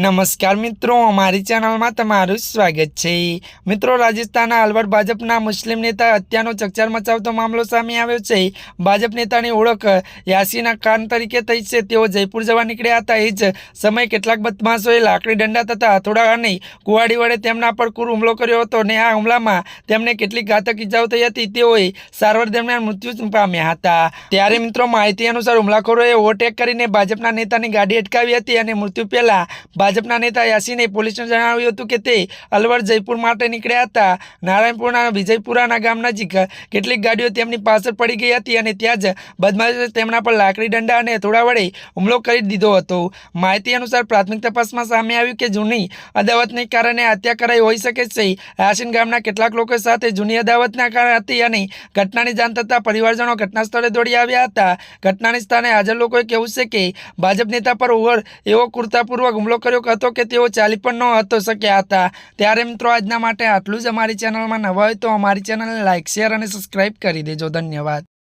નમસ્કાર મિત્રો, અમારી ચેનલમાં તમારું સ્વાગત છે. મિત્રો, રાજસ્થાનના અલવર ભાજપના મુસ્લિમ નેતા હત્યાનો ચકચાર મચાવતો મામલો સામે આવ્યો છે. ભાજપ નેતાની ઓળખ યાસીના ખાન તરીકે થઈ છે. તેઓ જયપુર જવા નીકળ્યા હતા. એ જ સમયે કેટલાક બદમાશોએ લાકડી દંડા તથા હથોડા અને કુવાડી વડે તેમના પર કુર હુમલો કર્યો હતો અને આ હુમલામાં તેમને કેટલીક ઘાતક ઇજાઓ થઈ હતી. તેઓએ સારવાર દરમિયાન મૃત્યુ પામ્યા હતા. ત્યારે મિત્રો, માહિતી અનુસાર હુમલાખોરોએ ઓવરટેક કરીને ભાજપના નેતાની ગાડી અટકાવી હતી અને મૃત્યુ પહેલા ભાજપના નેતા યાસીને પોલીસને જણાવ્યું હતું કે તે અલવર જયપુર માટે નીકળ્યા હતા. નારાયણપુરના વિજયપુરાના ગામ નજીક કેટલીક ગાડીઓ તેમની પાછળ પડી ગઈ હતી અને ત્યાં જ બદમાશોએ તેમના પર લાકડી દંડા અને થોડા વડે હુમલો કરી દીધો હતો. માહિતી અનુસાર પ્રાથમિક તપાસમાં સામે આવ્યું કે જૂની અદાવતને કારણે હત્યા કરાઈ હોઈ શકે છે. યાસીન ગામના કેટલાક લોકો સાથે જૂની અદાવતના કારણે હતી અને ઘટનાની જાણ થતાં પરિવારજનો ઘટના સ્થળે દોડી આવ્યા હતા. ઘટનાની સ્થાને હાજર લોકોએ કહેવું છે કે ભાજપ નેતા પર ઓવર એવો કુર્તાપૂર્વક હુમલો કર્યો હતો કે તેઓ ચાલી પણ ન હતો શક્યા હતા. ત્યારે મિત્રો, આજના માટે આટલું જ અમારી ચેનલમાં નવા હોય તો અમારી ચેનલને લાઇક શેર અને સબસ્ક્રાઇબ કરી દેજો. ધન્યવાદ.